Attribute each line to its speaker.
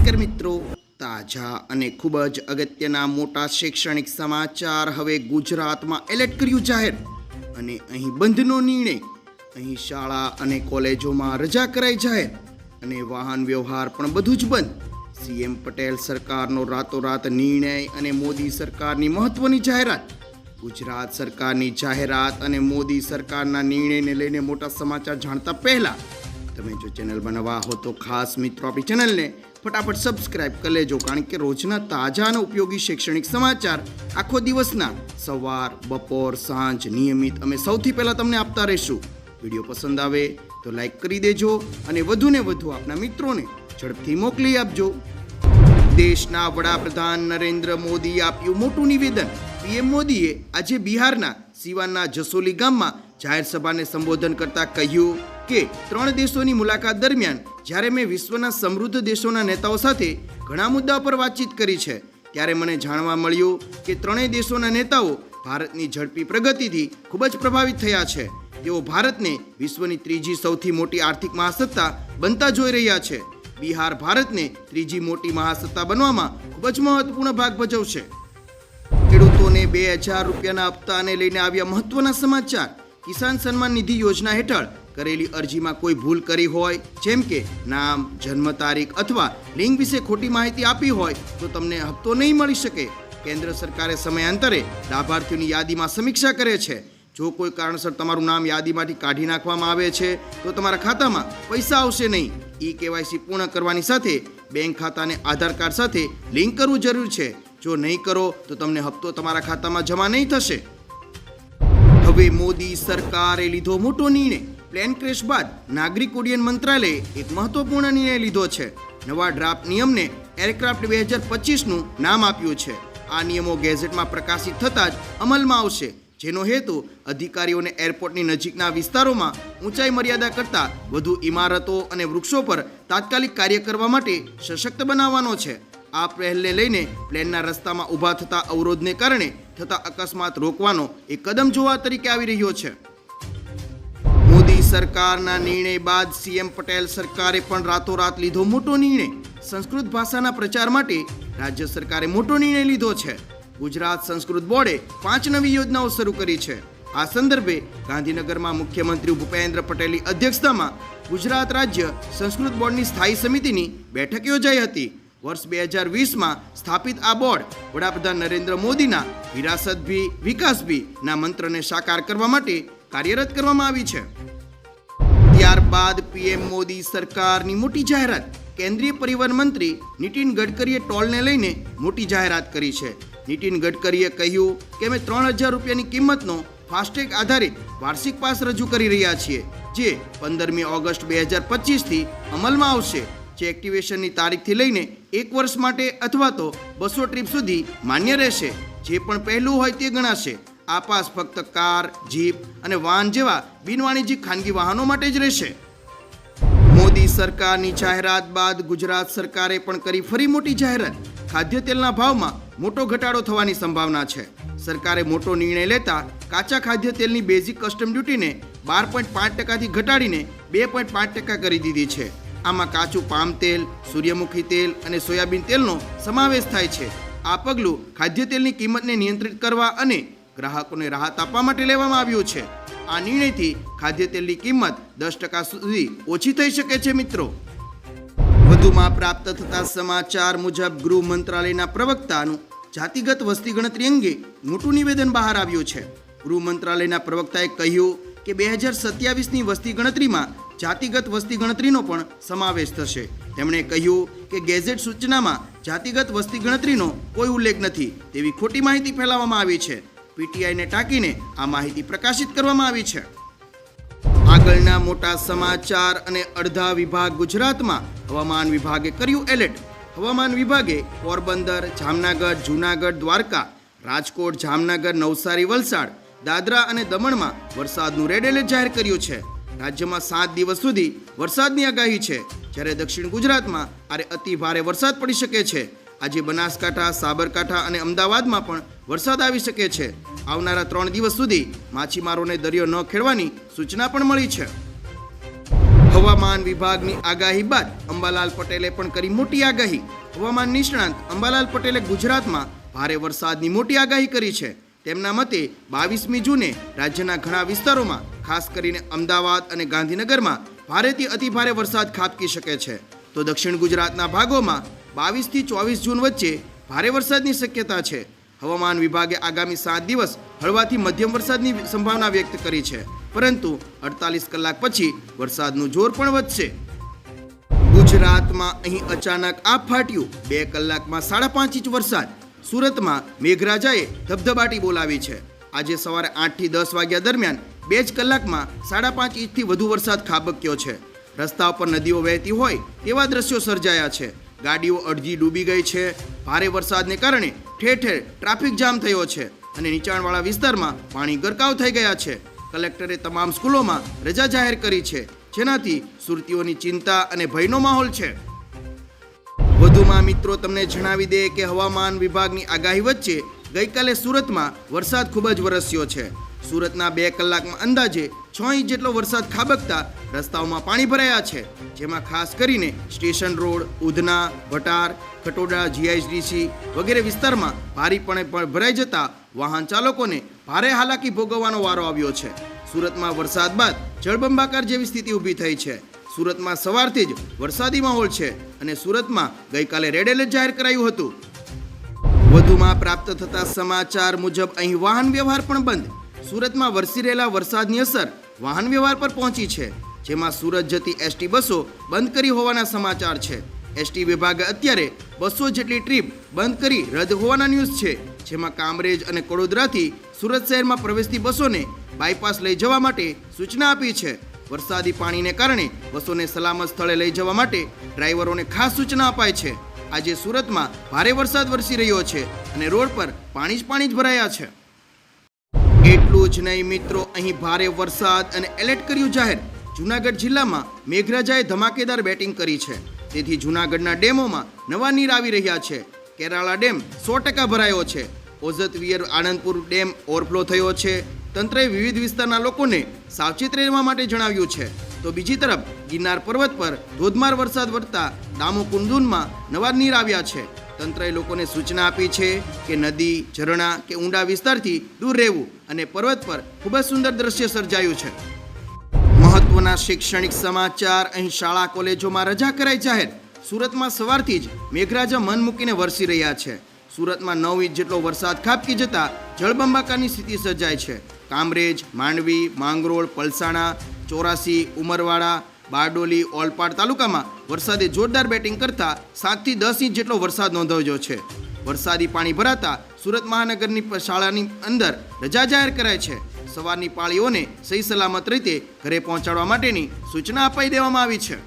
Speaker 1: નમસ્કાર મિત્રો. તાજા અને ખૂબ જ અગત્યના મોટા શૈક્ષણિક સમાચાર હવે ગુજરાતમાં એલર્ટ કર્યું જાહેર. અને અહીં બંધનો નિર્ણય. અહીં શાળા અને કોલેજોમાં રજા કરાઈ જાહેર. અને વાહન વ્યવહાર પણ બધું જ બંધ. સીએમ પટેલ સરકારનો રાતોરાત નિર્ણય અને મોદી સરકારની મહત્વની જાહેરાત. ગુજરાત સરકારની જાહેરાત અને મોદી સરકારના નિર્ણયને લઈને મોટા સમાચાર જાણતા પહેલા તમે જો ચેનલ બનાવવા હો તો ખાસ મિત્રો આપણી ચેનલને ફટાફટ સબસ્ક્રાઇબ કરી લેજો, કારણ કે રોજના તાજા અને ઉપયોગી શૈક્ષણિક સમાચાર આખો દિવસના સવાર, બપોર, સાંજ નિયમિત અમે સૌથી પહેલાં તમને આપતા રહીશું. વીડિયો પસંદ આવે તો લાઈક કરી દેજો અને વધુને વધુ આપના મિત્રોને ઝડપથી મોકલી આપજો. દેશના વડાપ્રધાન નરેન્દ્ર મોદીએ આપ્યું મોટું નિવેદન. પીએમ મોદીએ આજે બિહારના સિવાનના જસોલી ગામમાં જાહેર સભાને સંબોધન કરતા કહ્યું કે ત્રણ દેશોની મુલાકાત દરમિયાન જ્યારે મેં વિશ્વના સમૃદ્ધ દેશોના નેતાઓ સાથે ઘણા મુદ્દાઓ પર વાતચીત કરી છે, ત્યારે મને જાણવા મળ્યું કે ત્રણેય દેશોના નેતાઓ ભારતની ઝડપી પ્રગતિથી ખૂબ જ પ્રભાવિત થયા છે. તેઓ ભારતને વિશ્વની ત્રીજી સૌથી મોટી આર્થિક મહાસત્તા બનતા જોઈ રહ્યા છે. બિહાર ભારતને ત્રીજી મોટી મહાસત્તા બનવામાં ખૂબ જ મહત્વપૂર્ણ ભાગ ભજવશે. ખેડૂતોને બે હજાર રૂપિયાના હપ્તાને લઈને આવ્યા મહત્વના સમાચાર. કિસાન સન્માન નિધિ યોજના હેઠળ કરેલી અરજીમાં કોઈ ભૂલ કરી હોય, જેમ કે નામ, જન્મ તારીખ અથવા લિંગ વિશે ખોટી માહિતી આપી હોય, તો તમને હપ્તો નહીં મળી શકે. કેન્દ્ર સરકારે સમયાંતરે લાભાર્થીઓની યાદીમાં સમીક્ષા કરે છે. જો કોઈ કારણસર તમારું નામ યાદીમાંથી કાઢી નાખવામાં આવે છે, તો તમારા ખાતામાં પૈસા આવશે નહીં. ઈ કેવાયસી પૂર્ણ કરવાની સાથે બેંક ખાતાને આધાર કાર્ડ સાથે લિંક કરવું જરૂર છે. જો નહીં કરો, તો તમને હપ્તો તમારા ખાતામાં જમા નહીં થશે. હવે મોદી સરકારે લીધો મોટો નિર્ણય. પ્લેન ક્રેશ બાદ નાગરિક ઉડ્ડયન મંત્રાલયે એક મહત્વપૂર્ણ નિર્ણય લીધો છે. નવા ડ્રાફ્ટ નિયમને એરક્રાફ્ટ બે હજાર પચીસનું નામ આપ્યું છે. આ નિયમો ગેઝેટમાં પ્રકાશિત થતાં જ અમલમાં આવશે, જેનો હેતુ અધિકારીઓને એરપોર્ટની નજીકના વિસ્તારોમાં ઊંચાઈ મર્યાદા કરતાં વધુ ઇમારતો અને વૃક્ષો પર તાત્કાલિક કાર્ય કરવા માટે સશક્ત બનાવવાનો છે. આ પહેલને લઈને પ્લેનના રસ્તામાં ઊભા થતા અવરોધને કારણે થતા અકસ્માત રોકવાનો એક કદમ જોવા તરીકે આવી રહ્યો છે. સરકારના નિર્ણય બાદ સીએમ પટેલ સરકારે પણ રાતોરાત લીધો મોટો નિર્ણય. સંસ્કૃત ભાષાના પ્રચાર માટે રાજ્ય સરકારે મોટો નિર્ણય લીધો છે. ગુજરાત સંસ્કૃત બોર્ડે પાંચ નવી યોજનાઓ શરૂ કરી છે. આ સંદર્ભે ગાંધીનગરમાં મુખ્યમંત્રી ભૂપેન્દ્ર પટેલની અધ્યક્ષતામાં ગુજરાત રાજ્ય સંસ્કૃત બોર્ડની સ્થાયી સમિતિની બેઠક યોજાઈ હતી. વર્ષ બે હજાર વીસમાં સ્થાપિત આ બોર્ડ વડાપ્રધાન નરેન્દ્ર મોદીના વિરાસત ભી, વિકાસ ભી ના મંત્રને સાકાર કરવા માટે કાર્યરત કરવામાં આવી છે. ત્યારબાદ પીએમ મોદી સરકારની મોટી જાહેરાત. કેન્દ્રીય પરિવહન મંત્રી નીતિન ગડકરીએ ટોલને લઈને મોટી જાહેરાત કરી છે. નીતિન ગડકરીએ કહ્યું કે અમે ત્રણ હજાર રૂપિયાની કિંમતનો ફાસ્ટેગ આધારિત વાર્ષિક પાસ રજૂ કરી રહ્યા છીએ, જે પંદરમી ઓગસ્ટ બે હજાર પચીસથી અમલમાં આવશે. જે એક્ટિવેશનની તારીખથી લઈને એક વર્ષ માટે અથવા તો બસો ટ્રીપ સુધી માન્ય રહેશે. જે પણ પહેલું હોય તે ગણાશે. આ પાસ ફક્ત કાર, જીપ અને વાહન જેવા બિનવાણિજ્યિક ખાનગી વાહનો માટે જ રહેશે. મોદી સરકારની જાહેરાત બાદ ગુજરાત સરકારે પણ કરી ફરી મોટી જાહેરાત. ખાદ્ય તેલના ભાવમાં મોટો ઘટાડો થવાની સંભાવના છે. સરકારે મોટો નિર્ણય લેતા કાચા ખાદ્ય તેલની બેઝિક કસ્ટમ ડ્યુટીને બાર પોઈન્ટ પાંચ ટકાથી ઘટાડીને બે પોઈન્ટ પાંચ ટકા કરી દીધી છે. આમાં કાચું પામ તેલ, સૂર્યમુખી તેલ અને સોયાબીન તેલનો સમાવેશ થાય છે. આ પગલું ખાદ્ય તેલની કિંમતને નિયંત્રિત કરવા અને ગ્રાહકોને રાહત આપવા માટે લેવામાં આવ્યું છે. આ નિર્ણયથી ખાદ્ય તેલની કિંમત દસ ટકા સુધી ઓછી થઈ શકે છે, મિત્રો. વધુમાં પ્રાપ્ત થતા સમાચાર મુજબ ગૃહ મંત્રાલયના પ્રવક્તાનું જાતિગત વસ્તી ગણતરી અંગે મોટું નિવેદન બહાર આવ્યું છે. ગૃહ મંત્રાલયના પ્રવક્તાએ કહ્યું કે બે હજાર સત્યાવીસની વસ્તી ગણતરીમાં જાતિગત વસ્તી ગણતરીનો પણ સમાવેશ થશે. તેમણે કહ્યું કે ગેઝેટ સૂચનામાં જાતિગત વસ્તી ગણતરીનો કોઈ ઉલ્લેખ નથી તેવી ખોટી માહિતી ફેલાવવામાં આવી છે. પીટીઆઈને ટાંકીને આ માહિતી પ્રકાશિત કરવામાં આવી છે. આગળના મોટા સમાચાર અને અડધા વિભાગ ગુજરાતમાં હવામાન વિભાગે કર્યું એલર્ટ. હવામાન વિભાગે પોરબંદર, જામનગર, જૂનાગઢ, દ્વારકા, રાજકોટ, જામનગર, નવસારી, વલસાડ, દાદરા અને દમણમાં વરસાદનું રેડ એલર્ટ જાહેર કર્યું છે. રાજ્યમાં સાત દિવસ સુધી વરસાદની આગાહી છે. જ્યારે દક્ષિણ ગુજરાતમાં આરે અતિ ભારે વરસાદ પડી શકે છે. આજે બનાસકાંઠા, સાબરકાંઠા અને અમદાવાદમાં પણ વરસાદ આવી શકે છે. આવનારા ત્રણ દિવસ સુધી માછીમારોને દરિયો ન ખેડવાની સૂચના પણ મળી છે. હવામાન વિભાગની આગાહી બાદ અંબાલાલ પટેલે પણ કરી મોટી આગાહી. હવામાન નિષ્ણાંત અંબાલાલ પટેલે ગુજરાતમાં ભારે વરસાદની મોટી આગાહી કરી છે. તેમના મતે બાવીસમી જૂને રાજ્યના ઘણા વિસ્તારોમાં, ખાસ કરીને અમદાવાદ અને ગાંધીનગરમાં, ભારેથી અતિભારે વરસાદ ખાબકી શકે છે. તો દક્ષિણ ગુજરાતના ભાગોમાં બાવીસથી ચોવીસ જૂન વચ્ચે ભારે વરસાદની શક્યતા છે. હવામાન વિભાગે આગામી સાત દિવસ હળવાથી મધ્યમ વરસાદની સંભાવના વ્યક્ત કરી છે. પરંતુ અડતાલીસ કલાક પછી વરસાદનું જોર પણ વધશે. ગુજરાતમાં અહીં અચાનક આ ફાટ્યું. બે કલાકમાં સાડા પાંચ ઇંચ વરસાદ. સુરતમાં મેઘરાજાએ ધબધબાટી બોલાવી છે. આજે સવારે આઠથી દસ વાગ્યા દરમિયાન બે જ કલાકમાં સાડા પાંચ ઇંચથી વધુ વરસાદ ખાબક્યો છે. રસ્તા ઉપર નદીઓ વહેતી હોય તેવા દ્રશ્યો સર્જાયા છે. ગાડીઓ અડધી ડૂબી ગઈ છે. ભારે વરસાદને કારણે ઠેર ઠેર ટ્રાફિક જામ થયો છે અને નીચાણવાળા વિસ્તારમાં પાણી ગરકાવ થઈ ગયા છે. કલેક્ટરે તમામ સ્કૂલોમાં રજા જાહેર કરી છે. જેનાથી સુરતીઓની ચિંતા અને ભયનો માહોલ છે. વધુમાં મિત્રો, તમને જણાવી દે કે હવામાન વિભાગની આગાહી વચ્ચે ગઈકાલે સુરતમાં વરસાદ ખૂબ જ વરસ્યો છે. સુરતના બે કલાકમાં અંદાજે છ ઇંચ જેટલો વરસાદ ખાબકતા રસ્તાઓમાં પાણી ભરાયા છે, જેમાં ખાસ કરીને station road, Udhna, Bhatar Katoda GIDC વગેરે વિસ્તારમાં ભારીપણે પણ ભરાઈ જતા વાહન ચાલકોને ભારે હાલાકી ભોગવવાનો વારો આવ્યો છે. સુરતમાં વરસાદ બાદ જળબંબાકાર જેવી સ્થિતિ ઊભી થઈ છે. સુરતમાં સવારથી જ વરસાદી માહોલ છે અને સુરતમાં ગઈકાલે રેડ એલર્ટ જાહેર કરાયું હતું. વધુમાં પ્રાપ્ત થતા સમાચાર મુજબ અહીં વાહન વ્યવહાર પણ બંધ. સુરતમાં વરસી રહેલા વરસાદની અસર વાહન વ્યવહાર પર પહોંચી છે, જેમાં સુરત જતી એસટી બસો બંધ કરી હોવાના સમાચાર છે. એસટી વિભાગે અત્યારે બસો જેટલી ટ્રીપ બંધ કરી રદ હોવાના ન્યૂઝ છે, જેમાં કામરેજ અને કડોદરાથી સુરત શહેરમાં પ્રવેશતી બસોને બાયપાસ લઈ જવા માટે સૂચના આપી છે. વરસાદી પાણીને કારણે બસોને સલામત સ્થળે લઈ જવા માટે ડ્રાઈવરોને ખાસ સૂચના અપાય છે. આજે સુરતમાં ભારે વરસાદ વરસી રહ્યો છે અને રોડ પર પાણી જ પાણી જ ભરાયા છે. એટલું જ નહીં મિત્રો, અહીં ભારે વરસાદ અને એલર્ટ કર્યું જાહેર. જૂનાગઢ જિલ્લામાં મેઘરાજાએ ધમાકેદાર બેટિંગ કરી છે. તેથી જૂનાગઢના ડેમોમાં નવા નીર આવી રહ્યા છે. કેરાળા ડેમ સો ટકા ભરાયો છે. ઓઝતવિયર આનંદપુર ડેમ ઓવરફ્લો થયો છે. તંત્રએ વિવિધ વિસ્તારના લોકોને સાવચેત રહેવા માટે જણાવ્યું છે. તો બીજી તરફ ગિરનાર પર્વત પર ધોધમાર વરસાદ વધતા દામો કુંદુનમાં નવા નીર આવ્યા છે. તંત્રએ લોકોને સૂચના આપી છે કે નદી, ઝરણા કે ઊંડા વિસ્તારથી દૂર રહેવું અને પર્વત પર ખૂબ જ સુંદર દ્રશ્ય સર્જાયું છે. મહત્વના શૈક્ષણિક સમાચાર અહીં શાળા, કોલેજોમાં રજા કરાઈ જાહેર. સુરતમાં સવારથી જ મેઘરાજા મન મૂકીને વરસી રહ્યા છે. સુરતમાં નવ ઇંચ જેટલો વરસાદ ખાબકી જતા જળબંબાકારની સ્થિતિ સર્જાય છે. કામરેજ, માંડવી, માંગરોળ, પલસાણા, ચોરાસી, ઉમરવાડા બારડોલી ઓલપાડ તાલુકામાં વરસાદે જોરદાર બેટિંગ કરતા સાતથી દસ ઇંચ જેટલો વરસાદ નોંધાવ્યો છે. વરસાદી પાણી ભરાતા સુરત મહાનગરની શાળાની અંદર રજા જાહેર કરાય છે. સવારની પાળીઓને સહી સલામત રીતે ઘરે પહોંચાડવા માટેની સૂચના અપાઈ દેવામાં આવી છે.